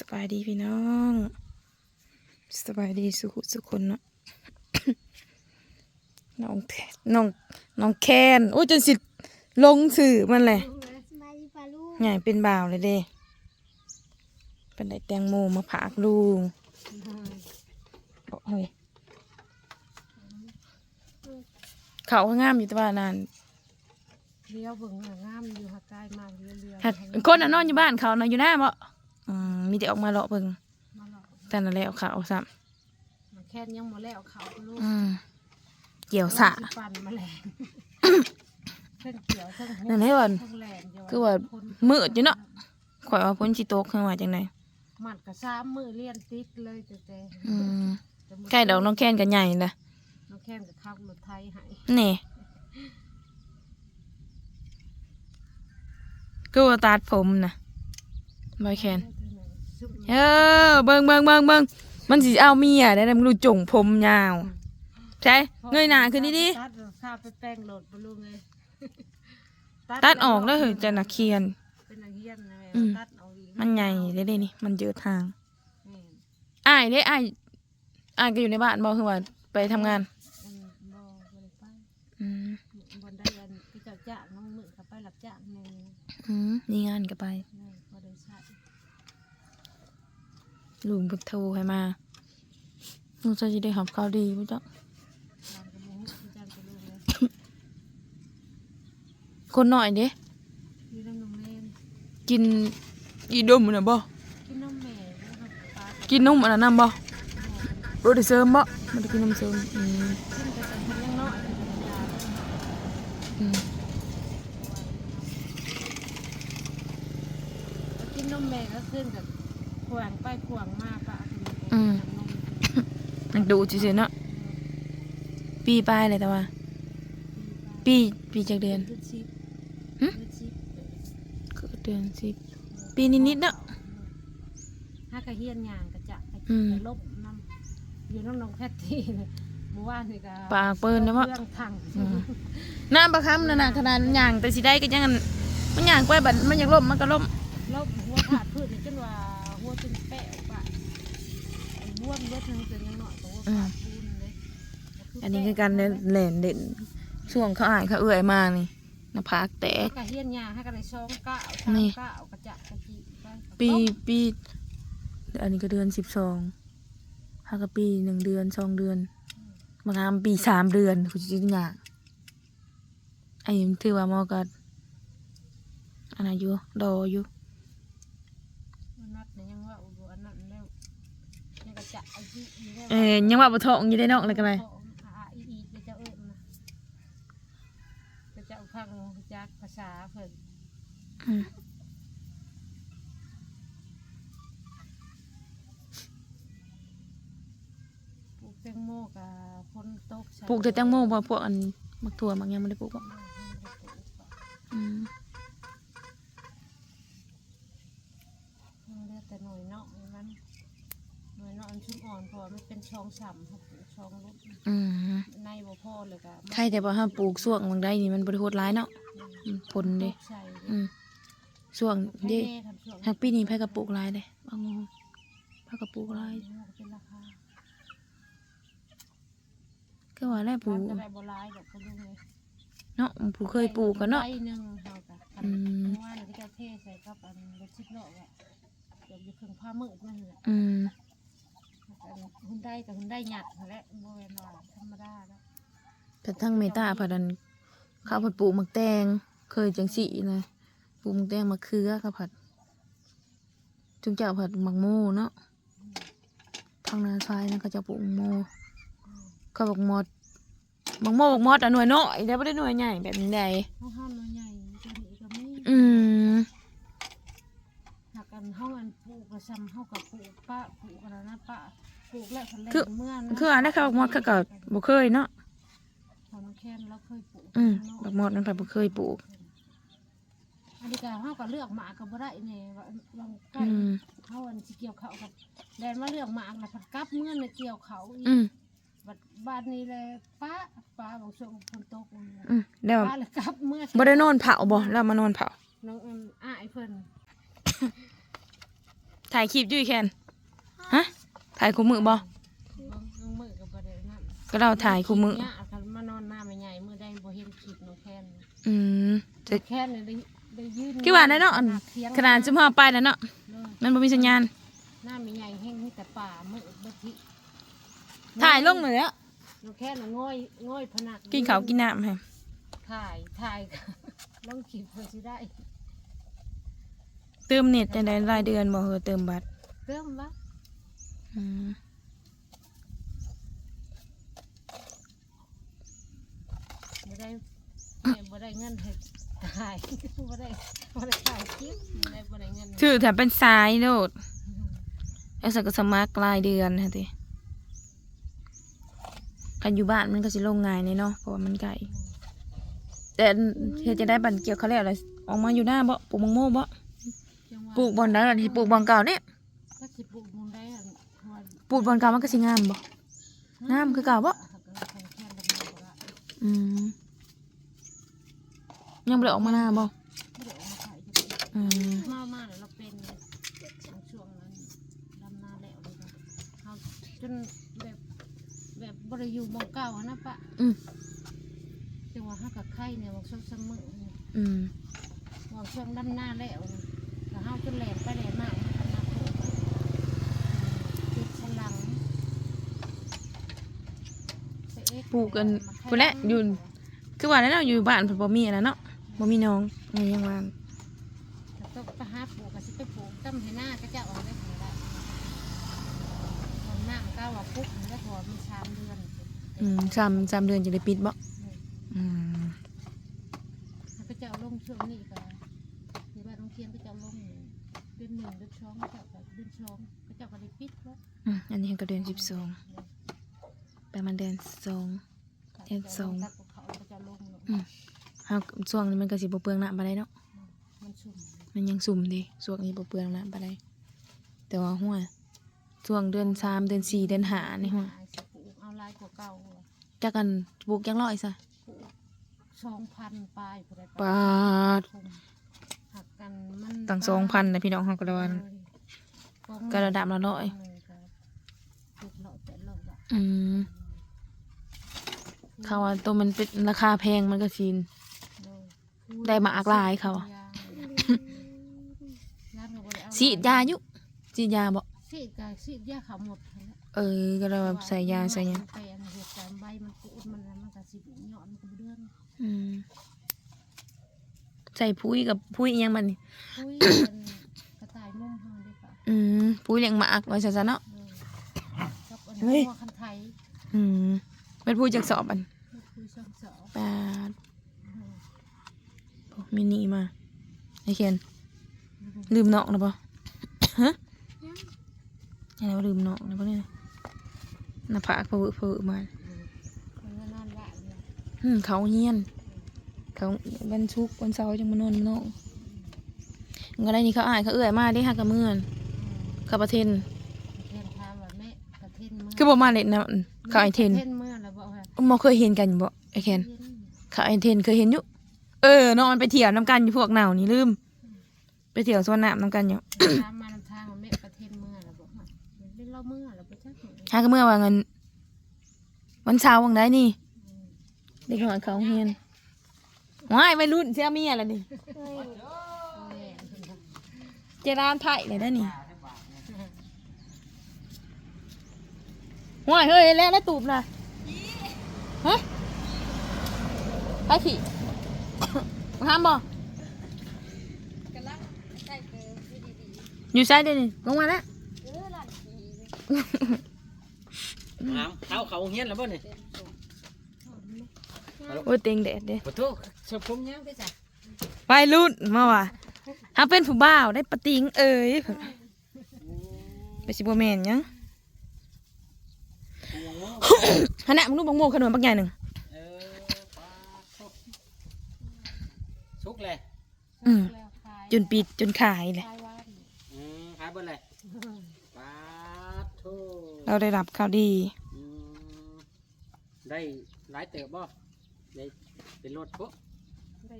สบายดีพี่น้อง สบายดีสุขสุขคนเนาะน้องแทน้องน้องแคนโอ้ยจนสิลงสื่อมันเลยสบายดีป่ะลูกใหญ่เป็นบ่าวเลยเด้เป็นได้แตงโมมาผากลุงโอ้ยเขาก็งามอยู่แต่ว่านานเลี้ยวเบิ่งหางามอยู่หักกายมาเลี้ยวเลี้ยวหักคนน่ะนอนอยู่บ้านเขานะอยู่หน้าบ่อื มมีแต่ออกมาเลาะเบิ่งมาหลอกแต่นั่นแหละเอาเขาซ้มาแค่นยังมาแล้วเขาก็ลูกำอืมเกี่ยวสะสิปั่นมาแหลงเพิ่งเกี่ยวเพิ่งหุบนั่นให้ว่าเพิ่งแหลงเดี๋ยคือว่าคนมืดอยู่เนาะข่อยว่าพ้นสิตกขึ้นมาจังไดมันก็ซ้ำมือเลียนติดเลยแต่แต่อืมแต่มืใกล้ดอกน้องแค้นกันใหญ่ละน้องแค่นกับข้าวรถไทยใหายนี่ก็ว่าตัดผมนะบอยแคน เออเบิ่งเบิ่งเบิ่งเบิ่งมันสิเอาเมียได้แล้วมันดูจงผมยาว ใช่เงยหน้าขึ้นดิตัดข้าวไปแป้งโหลดบลูกเลยตัดออกแล้วเหรอจะนักเคียน เป็นนักเรียนนะแม่อืม ตัดออกอีกมันใหญ่ได้เลยนี่มันเยอะทางแม่นอ้ายเด้อ้ายอ้ายก็อยู่ในบ้านบ่คือว่าไปทำงาน อืมบ่บ่ได้ไปอืมบนได้ยันพี่เจ้าจ้างน้องมือเขาไปรับจ้างในอืมนี่งานก็ไป ในบริษัท ลุงเพิ่งโทรให้มาลุงจะได้หับข่าวดีป่ะจ๊ะร้านกระมุงพี่จ้างกระลู ขึ้นไปแต่คนยังน้อยอยู่ในยาอืมแล้วกินนมแม่ก็ขึ้นกับขวางไปขวางมาปะคุณแม่อืมนมนักดูซื่อๆเนาะปีปลายเลยแต่ว่า ปีปีจากเดือนขึ้นชิปหึขึ้นชิปเกิดเดือนสิบปีนิดๆเนาะห้ากระเฮียนยางกระจะกระอืจิมกระลบน้ำอยู่น้ำนองแพทที่เลยเมื่อวานนี่ก็ปากเปิ้นนะวะเครื่องถังอืมน้ำประคำนั่นน่ะขนาดมันย่างแต่สิได้ก็ยังอันมันย่างไปบัดมันอยากล่มมันก็ล่มลบหัวขาดพืชนี่จนว่า หัวจนแปะปะไอ้บ้วนเวทนึงเป็นยังหน่อยแต่ว่าขาดพูนเลยอันนี้คือการเล่นเล่นเด่นช่วงเขาอ่านเขาเอื่อยมานี่หน้าผากแตกกระเฮียนยาให้กันในช่องเก้านี่สามเก้ากระจะกระจีไปปีปีอันนี้ก็เดือนสิบสองห้าก็ปีหนึ่งเดือนสองเดือนมางามปีสามเดือนคุณจิงหยาไอ้ยังถือว่ามอกัอันนั้นอยู่ดออยู่มั นนัดเนี่ยยังว่าอุดอันนั้นแล้วยังกระจะอายุอีแล้วเอ้ยยังว่าบ่ท้องอยู่ได้เนอกเลยกันเลยอาอีอีกระจะเอิญนะกระจะพังจากภาษาเพิ่นอืมปลูกแตงโมกับพ้นตกใส่ปลูกแต่แตงโมบ่พวกอันมักถั่วมักหยังไม่ได้ปลูกบ่อืม มันเลือกแต่หน่อยเนาะมันหน่ อยเนาะอันชุ่มอ่อนพอมันเป็นช่องฉ่ำครับช่องลุกอืมในบ่พอเลยก็ใครแต่ว่าห้ามปลูกช่วงบางได้นี่มันบริโภคร้ายเนาะอืมผลเด้ใส่อืมช่วงให้เด้ แม่ทำช่วงหากปีนี้ไผกระปลูกร้ายเด้บางงไผกระปลูกร้ายเป็นราคาก็ว่าแล้วปลูร้านกก็ได้บ่ร้ายดอกก็ลุงเลยเนาะผู้เคยปลูกกันเนาะใบหนึ่งเฮาก็อืม ว่านี่ก็จะเทใส่กับอันรถชิดเลาะอะเดี๋ยวอยู่เครื่องผ้ามืดนั่นแหละอืม อันหุ่นได้กับหุ่นได้หยัดนั่นแหละบ่แม่นว่าธรรมดาแล้วแต่ทั้งเมตาพาดันข้าวผัดปลูกมักแตง เคยจังสีนะปลูกมักแตงมะเขือข้าวผัด จุงเจ้าผัดมักโมเนาะทางนาซ้ายนะก็จะปลูกมักโมก็บอกมอดมักโมบอกมอดอะหน่วยน้อยแต่ไม่ได้หน่วยใหญ่แบบนี้ใดเฮาห้ามน้อยใหญ่ตัวนี้ก็มีอืมหากอันเฮาอันปลูกก็ซ้ำเฮากับปลูกป้าปลูกกันนะป้า ปลูกแล้วพันแรกคือเมื่อคืออันนั้นเขาบอกมอดเขาก็บ่เคยเนาะตอนแค้นเราเคยปลูกอืมเนาะบักมอดนั้นไปบ่เคยปลูก อันนี้ก็เฮาก็เลือกหมากก็บ่ได้แน่ว่าลองใกล้อืมเฮาอันสิเกี่ยวเขากับแดนมาเลือกหมากน่ะพัดกลับเมื่อในเกี่ยวเขาอีกอืมบัดบ้านนี้เลยป้าป้าบอกช่วงฝนตกนั่นแหละอืมแล้วป้าเลยกลับเมื่อบ่ได้นอนเผาบ่แล้วมานอนเผาน้องอันอ้ายเพิ่นถ่ายคลิปอยู่อีแคนฮะ ถ่ายคู่มือบ่เบิ่งน้องมือกับประเดี๋ยวนั่นก็เราถ่ายคู่มือเนี่ยคันมานอนหน้าไม่ใหญ่มือได้บ่เห็นคลิปน้องแค้นอืมจะแค้นเนี่ยได้ได้ยืนคือว่าได้เนาะอันเถียงขนาดจุ่มห่อไปแล้วเนาะเนาะมันบ่มีสัญญาณหน้าไม่ใหญ่แห้งมีแต่ป่ามือบ่ทิถ่ายลงเลยแล้วน้องแค้นน่ะง่อยง่อยพนักกินข้าวกินน้ำให้ถ่ายถ่ายลงคลิปเพื่อสิได้เติมเน็ตจังไดรายเดือนบ่เหอเติมบัตรเติมวะอืม บ่ได้แม่บ่ได้เงินให้ถ่ายบ่ได้บ่ได้ถ่ายคลิปบ่ได้บ่ได้เงินถือแถมเป็นสายโลดแล้วสักก็สมัครรายเดือนฮะติกันอยู่บ้านมันก็สิลงง่ายนี่เนาะเพราะว่ามันไกลแต่เฮ็ดจะได้บันเกี่ยวเขาแล้วอะไรออกมาอยู่หน้าบ่ปลูกมังโม่บ่จังหวะปลูกบอนได้ล่ะที่ปลูกบอนเก่าเนี่ย ก็สิปลูกมุงได้อะว่า ปลูกบอนเก่ามันก็สิงามบ่งามคือเก่าบ่แข็งแข็งแบบนี้บ่ละอืมยังบ่ได้ออกมาหน้าบ่ไม่ได้ออกมาขายจะเป็นอืมมามาแล้วเราเป็นช่วงนั้นดำนาแล้วเลยนะเขาจนแบบแบบบริยูหมองเก่าอะนะปะอืมจังหวะห้ากับไข่เนี่ยบอกช่วงเสมอเนี่ยอืมบอกช่วงดำนาแล้วเนี่ยแล้วเขาจนแหลมไปแหลมมากมันก็มาโผล่ติดฉลังไปเอ็กซ์ปลูกกันมาไข่พุ่นแหละอยู่คือว่าแล้วเนาะอยู่บ้านเพิ่นบ่มีอันนั้นเนาะบ่มีน้องนี่ยังว่าแต่ต้องไปหาปลูกก็สิไปปลูกตั้มให้หน้าก็จะออกได้ถึงได้ตอนหน้ามันก็ว่าปุ๊บมันก็พอมีชามเดือนอืมซ้ำซ้ำเดือนจะได้ปิดบ่อืมมันก็จะเอาลงช่วงนี้ก็ในบ้านโรงเรียนก็จะเอาลงเดือนหนึ่งเดือนสองก็จะแบบเดือนสองก็จะก็ได้ปิดแล้วอืมอันนี้ก็เดือน12ป ระมาณเดือนสองเดือนสองตัดเขาก็จะลงลงอืมเฮาช่วงนี้มันก็สิบ่เปลืองน้ำปานใดเนาะมันชุ่มมันยังสุ่มเดิช่วงนี้บ่เปลืองน้ำปานใดแต่ว่าหัวช่วงเดือนสามเดือนสี่เดือนห้านี่หัวสิปลูกเอาลายกว่าเก่าจักกันปลูกจังร้อยซะปลูกสองพันปลายผู้ใดปาดหักกันมันตั้ง2,000นะพี่น้องเฮาก็ได้ว่าก็ระดับละร้อยเจ็ดร้อยแปดร้อยบาทอืม เขาว่าตัวมันเป็นราคาแพงมันก็สิน ได้มาอักลายเขาอะฉีดยาอยู่ฉีดยาบ่สีดกายสีดยาเขาหมดแล้ว เออ ก็เลยแบบใส่ยาใส่หยังไปอันเหตุการณ์ใบมันกูดมันแล้วมันก็สิหย่อนมันก็บ่เดือนอืมใส่พุ้ยกับพุ้ยอิหยังมันนี่คุยกันกระต่ายมุ่งเฮาดีกว่าอืมพุ้ยเลี้ยงหมากไว้ซะซะเนาะเออกับอันเฮ้ยหัวคันไทยอืม เป็นพุ้ยจากสอบอันไม่คุยช่องสองปาดโอ้มินิมาไอ้เคนลืมนอกนะปะฮะอะไรว่าลืมนอกนะปะเนี่ยหน้าผากเผือเผือมามันก็นอนละเนี่ยอืมเขาเฮียนเขาวันชุกร์วันเสาร์จังมานอนนอกก็ได้นี่เขาอายเขาเอื้อยมาได้ฮักกับเมื่อนเขาประเทนเทนถามว่าแม่กระเทนเมื่อคือบ่มาเล่นนะเขาไอเทนกระเทนเมื่อแล้วบอกว่าบ่เคยเห็นกันบ่ไอเคนเทนเขาไอเทนเคยเห็นอยู่เออน้องมันไปเที่ยวน้ำกันอยู่พวกเหน่านี่ลืม ไปเที่ยวสวนน้ำน้ำกันอยู่ถามมานำทางว่าแม่กระเทนเมื่อแล้วบอกว่าเป็นเราเมื่อแล้วบ่จักเหมือนฮักกับเมื่อว่าเงินวันเสาร์วันใดนี่เด็กน้อยเขาเฮียนว้ายไม่รุ่นเสียเมียแล้วนี่แม่เจรานไผ่เลยได้อนี่ว้ายเฮ้ยแล้วแล้วตูบนะ ฮะไปผีมาห้ามบ่อยู่ซ้ายเดี๋ยวนี้ลงมาแล้วน้ำเขาเขาเฮียนแล้วบ่เนี่ยโอ้ยเต็งแดดเด้ขอโทษเชฟผมยังได้จ้ะไปรุ่นมาว่ะถ้าเป็นผู้บ่าวได้ปะติงเอ้ยไปสิบ่แม่นหยัง ขณะมึงดูบังโมขนมปักใหญ่หนึ่งเออปลาสุกสุกเลยอืมแล้วขายจนปิดจนขายเลยขายว่านอืมขายเบ่เลยปลาทูเราได้รับข่าวดี อืมได้หลายเติบบ่ได้เป็นรถปุ๊ได้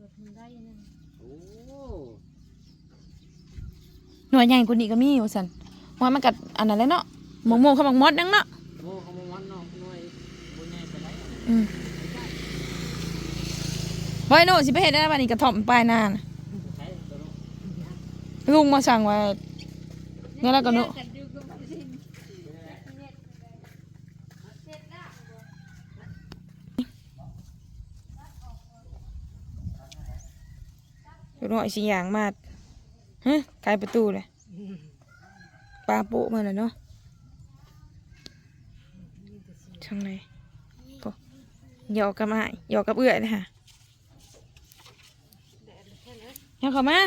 รถมันได้นึงโอ้หน่วยใหญ่กว่านี้ก็มีว่าซั่นว่ามันกัดอันนั้นแหละเนาะหมกโมเขาหมกมดนังเนาะ โม่เขามาวันนอกหน่วยบ่ใหญ่ ไว้โน่สิไปเฮ็ดได้บัดนี้กระท่อมปลายนานลุงมาสั่งไว้เนี่ยแล้วก็โน่หน่อยสิอย่างมาฮะกายประตูเลยปลาโปะมาแล้วเนาะช่างไหน หยอกกับอ้ายหยอกกับเอื้อยนะคะยังเข้ามา